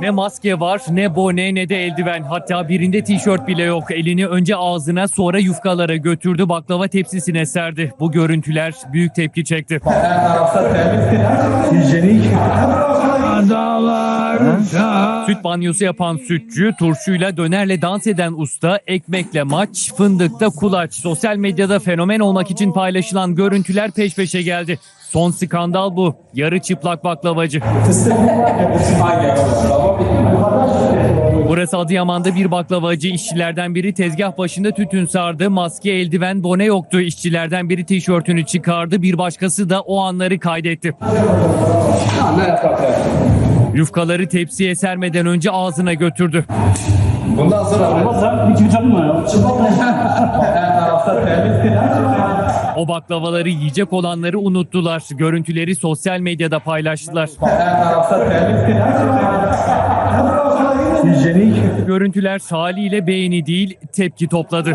Ne maske var, ne bone, ne de eldiven. Hatta birinde tişört bile yok. Elini önce ağzına sonra yufkalara götürdü, baklava tepsisine serdi. Bu görüntüler büyük tepki çekti. Süt banyosu yapan sütçü, turşuyla dönerle dans eden usta, ekmekle maç, fındıkta kulaç. Sosyal medyada fenomen olmak için paylaşılan görüntüler peş peşe geldi. Son skandal bu. Yarı çıplak baklavacı. Burası Adıyaman'da bir baklavacı. İşçilerden biri tezgah başında tütün sardı. Maske, eldiven, bone yoktu. İşçilerden biri tişörtünü çıkardı. Bir başkası da o anları kaydetti. Yufkaları tepsiye sermeden önce ağzına götürdü. Bundan sonra Sen bir çift mı ya? O baklavaları yiyecek olanları unuttular. Görüntüleri sosyal medyada paylaştılar. Görüntüler haliyle beğeni değil tepki topladı.